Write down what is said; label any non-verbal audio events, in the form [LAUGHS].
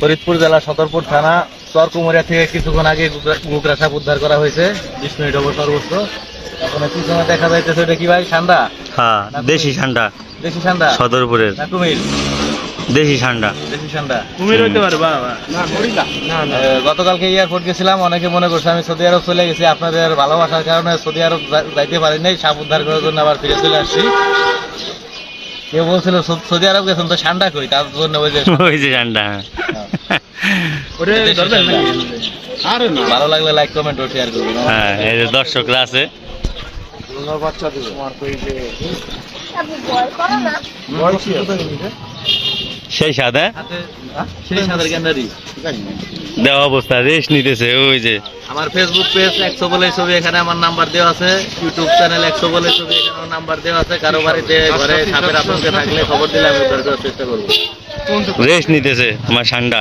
ফরিদপুর জেলা সদরপুর থানা চরকুমরিয়া থেকে কিছুক্ষণ আগে সাপ উদ্ধার করা হয়েছে। বিশ মিনিট হবে সর্বোচ্চ। এখন পিছনে দেখা যাইতেছে এটা কি ভাই? ঠান্ডা হ্যাঁ দেশি ঠান্ডা দেশি ঠান্ডা সদরপুরের। না কুমির? দেশি ঠান্ডা দেশি ঠান্ডা কুমির হইতে পারে বাবা গতকালকে এয়ারপোর্ট গেছিলাম অনেকে মনে করছে আমি সৌদি আরব চলে গেছি আপনাদের ভালোবাসার কারণে সৌদি আরব যাইতে পারি নাই সাপ উদ্ধার করার জন্য আবার ফিরে চলে আসছি। কেউ বলছিল সৌদি আরব গেছেন তো ঠান্ডা কই? তার জন্য ওই যে [LAUGHS] ওই যে ঠান্ডা। ভালো লাগলে লাইক কমেন্ট ও শেয়ার করবেন। হ্যাঁ এই যে দর্শকরা আছে? সেই সাদা? সেই দেওয়া অবস্থা রেস্ট নিতেছে ওই যে। আমার ফেসবুক পেজ একশো বলে ছবি এখানে আমার নাম্বার দেওয়া আছে। ইউটিউব চ্যানেল একশো বলে ছবি এখানে আমার নাম্বার দেওয়া আছে। কারও বাড়িতে ঘরে সাপের আপনাকে থাকলে খবর দিলে আমি উদ্ধার করার চেষ্টা করব। রেস্ট নিতেছে আমার ঠান্ডা